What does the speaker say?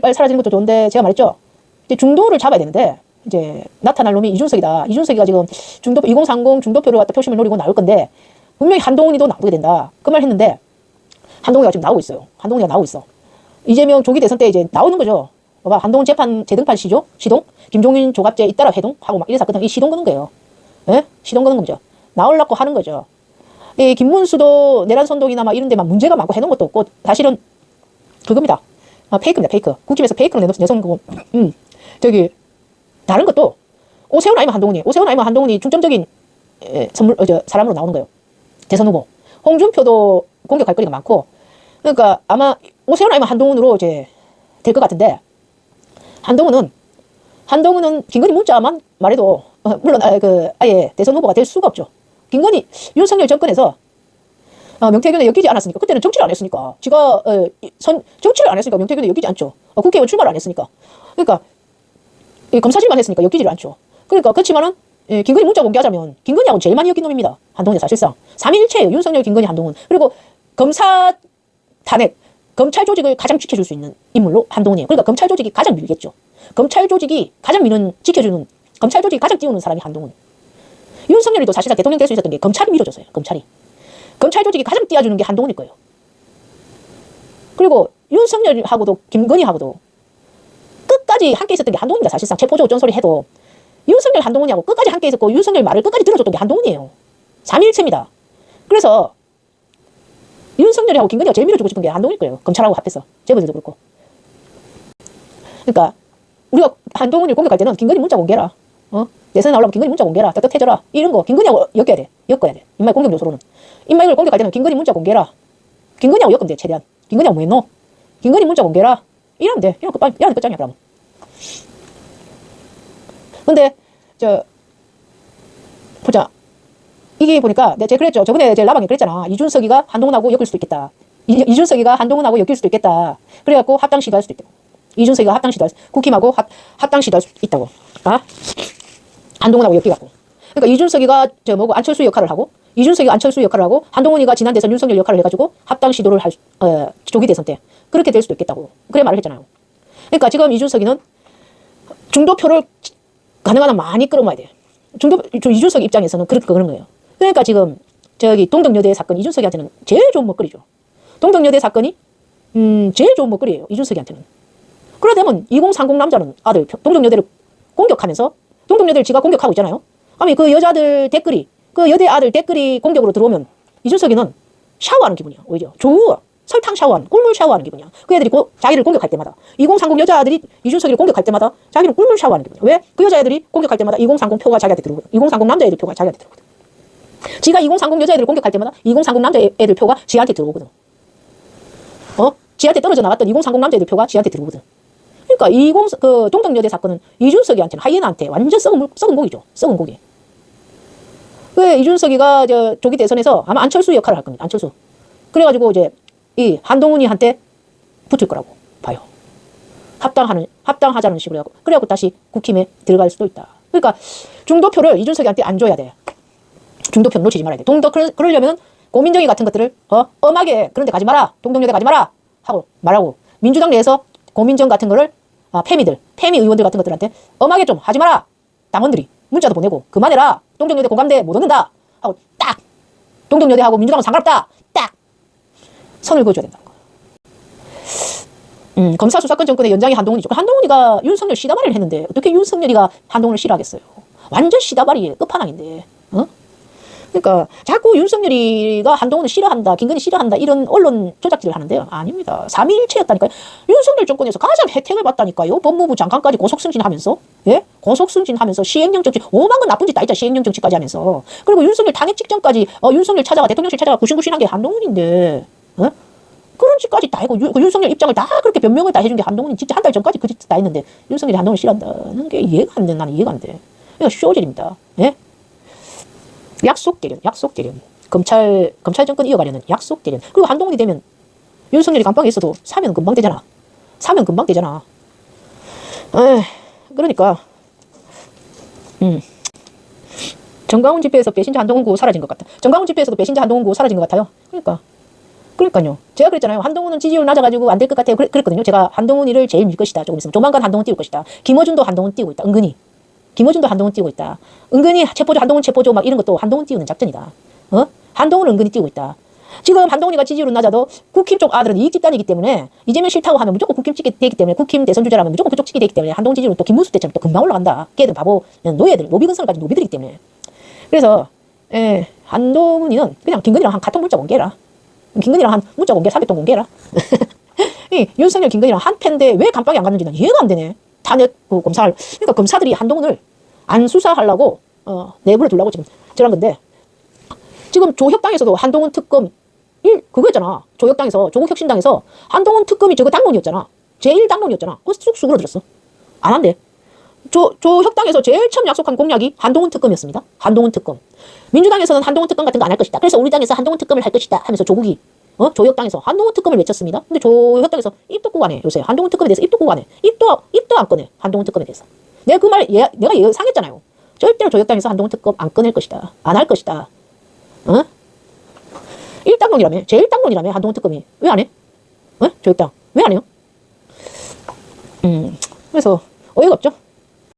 빨리 사라지는 것도 좋은데 제가 말했죠. 이제 중도를 잡아야 되는데 이제 나타날 놈이 이준석이다. 이준석이가 지금 중도 2030 중도표를 갖다 표심을 노리고 나올 건데 분명히 한동훈이도 나오게 된다. 그 말 했는데 한동훈이가 지금 나오고 있어요. 한동훈이가 나오고 있어. 이재명 조기 대선 때 이제 나오는 거죠. 봐봐 한동훈 재판 재등판 시조 시동 김종인 조갑제 잇따라 회동 하고 막 이래 사건이 시동 거는 거예요. 예? 시동 거는 거죠. 나올라고 하는 거죠. 이 김문수도 내란 선동이나 막 이런 데만 문제가 많고 해놓은 것도 없고 사실은 그겁니다. 아, 페이크입니다. 페이크. 국집에서 페이크로 내놓은 내선 거고. 음. 저기 다른 것도 오세훈 아니면 한동훈이 오세훈 아니면 한동훈이 중점적인 에, 선물 어, 저 사람으로 나오는 거예요. 대선 후보. 홍준표도 공격할 거리가 많고 그러니까 아마 오세훈 아니면 한동훈으로 이제 될 것 같은데 한동훈은 한동훈은 김건희 문자만 말해도 어, 물론 아, 그 아예 대선 후보가 될 수가 없죠. 김건희 윤석열 정권에서 어, 명태균에 엮이지 않았으니까 그때는 정치를 안 했으니까 지가 어, 이- 선 정치를 안 했으니까 명태균에 엮이지 않죠. 어, 국회의원 출마를 안 했으니까 그러니까 이 검사질만 했으니까 엮이지를 않죠. 그러니까 그렇지만은 예, 김건희 문자 공개하자면 김건희하고 제일 많이 엮인 놈입니다. 한동훈이 사실상 3일체예요. 윤석열, 김건희, 한동훈. 그리고 검사 탄핵, 검찰 조직을 가장 지켜줄 수 있는 인물로 한동훈이에요. 그러니까 검찰 조직이 가장 밀겠죠. 검찰 조직이 가장 미는 지켜주는 검찰 조직이 가장 띄우는 사람이 한동훈. 윤석열이도 사실상 대통령 될 수 있었던 게 검찰이 밀어줘서요. 검찰이. 검찰 조직이 가장 띄워주는 게 한동훈일 거예요. 그리고 윤석열하고도 김건희하고도 끝까지 함께 있었던 게 한동훈입니다. 사실상 체포조 어쩐 소리 해도 윤석열 한동훈이하고 끝까지 함께 있었고 윤석열 말을 끝까지 들어줬던 게 한동훈이에요. 3일체입니다. 그래서 윤석열이하고 김건희가 제일 밀어주고 싶은 게 한동훈일 거예요. 검찰하고 합해서. 재벌들도 그렇고. 그러니까 우리가 한동훈을 공격할 때는 김건희 문자 공개라. 어? 내선에 나오려면 김건희 문자 공개라. 따뜻해져라. 이런 거 김건희하고 엮여야 돼. 엮어야 돼. 인마이 공격 요소로는. 인마이를 공격할 때는 김건희 문자 공개라. 김건희하고 엮으면 돼. 최대한. 김건희하고 뭐 했노? 김건희 문자 공개라. 이러면 돼. 이러면 끝, 이러면 끝장이야 그러면. 근데 저 보자. 이게 보니까 내가 그랬죠. 저번에 제 라방에 그랬잖아. 이준석이가 한동훈하고 엮일 수도 있겠다. 이, 이준석이가 한동훈하고 엮일 수도 있겠다. 그래갖고 합당 시도할 수도 있다. 이준석이가 합당 시도할 수, 국힘하고 합, 합당 시도할 수 있다고. 아? 한동훈하고 엮여갖고. 그러니까 이준석이가 저 뭐고 안철수 역할을 하고 이준석이가 안철수 역할을 하고 한동훈이가 지난 대선 윤석열 역할을 해가지고 합당 시도를 할 수- 어, 조기 대선 때 그렇게 될 수도 있겠다고. 그래 말을 했잖아요. 그러니까 지금 이준석이는 중도표를 가능한 한 많이 끌어모아야 돼. 중도 저 이준석 입장에서는 그렇게 그런 거예요. 그러니까 지금 저기 동덕여대 사건 이준석이한테는 제일 좋은 먹거리죠. 동덕여대 사건이 음 제일 좋은 먹거리예요. 이준석이한테는. 그래 되면 2030 남자는 아들 동덕여대를 공격하면서 동덕여대를 지가 공격하고 있잖아요. 아니 그 여자들 댓글이 그 여대 아들 댓글이 공격으로 들어오면 이준석이는 샤워하는 기분이야 오히려. 좋아 설탕 샤워하는 꿀물 샤워하는 기분이야. 그 애들이 고, 자기를 공격할 때마다. 2030 여자들이 이준석이를 공격할 때마다 자기는 꿀물 샤워하는 기분이야. 왜? 그 여자애들이 공격할 때마다 2030 표가 자기한테 들어오거든. 2030 남자애들 표가 자기한테 들어오거든. 지가 2030 여자애들을 공격할 때마다 2030 남자애들 표가 지한테 들어오거든. 어? 지한테 떨어져 나갔던 2030 남자애들 표가 지한테 들어오거든 그러니까 20, 그 동덕여대 사건은 이준석이한테는 하이에나한테 완전 썩은, 물- 썩은 고기죠 썩은 고기 그 이준석이가 저 조기 대선에서 아마 안철수 역할을 할 겁니다. 안철수. 그래가지고 이제 이 한동훈이 한테 붙을 거라고 봐요. 합당하는 합당하자는 식으로 하고 그래갖고 다시 국힘에 들어갈 수도 있다. 그러니까 중도표를 이준석이한테 안 줘야 돼. 중도표는 놓치지 말아야 돼. 동덕 그러, 그러려면 고민정의 같은 것들을 어 엄하게 그런데 가지 마라. 동덕여대 가지 마라 하고 말하고 민주당 내에서 고민정 같은 거를 아, 패미들 패미 의원들 같은 것들한테 엄하게 좀 하지 마라. 당원들이 문자도 보내고 그만해라. 동덕여대 공감대 못 얻는다. 하고 딱 동덕여대하고 민주당은 상관없다. 딱 선을 그어줘야 된다는 거야. 음, 검사 수사권 정권의 연장이 한동훈이죠. 한동훈이가 윤석열 시다발이를 했는데 어떻게 윤석열이가 한동훈을 싫어하겠어요. 완전 시다발이에요. 끝판왕인데. 어? 그러니까 자꾸 윤석열이가 한동훈을 싫어한다, 김건희 싫어한다 이런 언론 조작질을 하는데요. 아닙니다. 삼위일체였다니까요. 윤석열 정권에서 가장 혜택을 받다니까요. 법무부 장관까지 고속승진하면서 예? 고속승진하면서 시행령 정치 오만 건 나쁜 짓다 했죠. 시행령 정치까지 하면서 그리고 윤석열 탄핵 직전까지 어, 윤석열 찾아가 대통령실 찾아가 구신구신한 게 한동훈인데 어? 그런 짓까지 다 하고 유- 그 윤석열 입장을 다 그렇게 변명을 다 해준 게 한동훈이 진짜 한 달 전까지 그 짓 다 했는데 윤석열이 한동훈을 싫어한다는 게 이해가 안 돼. 나는 이해가 안 돼. 이거 쇼질입니다. 예? 약속 대련, 약속 대련. 검찰 검찰 정권 이어가려는 약속 대련. 그리고 한동훈이 되면 윤석열이 감방에 있어도 사면 금방 되잖아. 사면 금방 되잖아. 에 그러니까 음. 정광훈 집회에서 배신자 한동훈 구호 사라진 것 같다. 정광훈 집회에서도 배신자 한동훈 구호 사라진 것 같아요. 그러니까 그러니까요. 제가 그랬잖아요. 한동훈은 지지율 낮아가지고 안 될 것 같아요. 그랬, 그랬거든요. 제가 한동훈이를 제일 밀 것이다. 조금 있으면 조만간 한동훈 띄울 것이다. 김어준도 한동훈 띄우고 있다. 은근히. 김어준도 한동훈 띄우고 있다. 은근히 체포조 한동훈 체포조 막 이런 것도 한동훈 띄우는 작전이다. 어? 한동훈은 은근히 띄우고 있다. 지금 한동훈이가 지지율은 낮아도 국힘 쪽 아들은 이익 집단이기 때문에 이재명 싫다고 하면 무조건 국힘 찍게 되기 때문에 국힘 대선 주자라면 무조건 그쪽 찍게 되기 때문에 한동훈 지지율은 또 김문수 때처럼 또 금방 올라간다. 걔들 바보 노예들 노비 근성까지 노비들이기 때문에 그래서 에, 한동훈이는 그냥 김건희랑 한 카톡 문자 공개해라. 김건희랑 한 문자 공개, 사백통 공개해라. 이 윤석열, 김건희랑 한 패인데 왜 감방이 안 갔는지 난 이해가 안 되네. 탄핵 그 검사를 그러니까 검사들이 한동훈을 안 수사하려고 어, 내부를 두려고 지금 저런 건데 지금 조혁당에서도 한동훈 특검 일 그거였잖아. 조혁당에서 조국 혁신당에서 한동훈 특검이 저거 당론이었잖아. 제1 당론이었잖아. 그거 쑥 수그러들었어. 안 한대. 조, 조혁당에서 제일 처음 약속한 공약이 한동훈 특검이었습니다. 한동훈 특검. 민주당에서는 한동훈 특검 같은 거 안 할 것이다. 그래서 우리 당에서 한동훈 특검을 할 것이다 하면서 조국이 어? 조혁당에서 한동훈 특검을 외쳤습니다. 근데 조혁당에서 입도 끄고 안 해. 요새 한동훈 특검에 대해서 입도 끄고 안 해. 입도 입도 안 꺼내. 한동훈 특검에 대해서. 내가 그말 내가 예상했잖아요. 절대로 조혁당에서 한동훈 특검 안 꺼낼 것이다. 안 할 것이다. 어? 일당론이라며. 제1당론이라며 한동훈 특검이. 왜 안 해? 어? 조혁당. 왜 안 해요? 음. 그래서 어이가 없죠.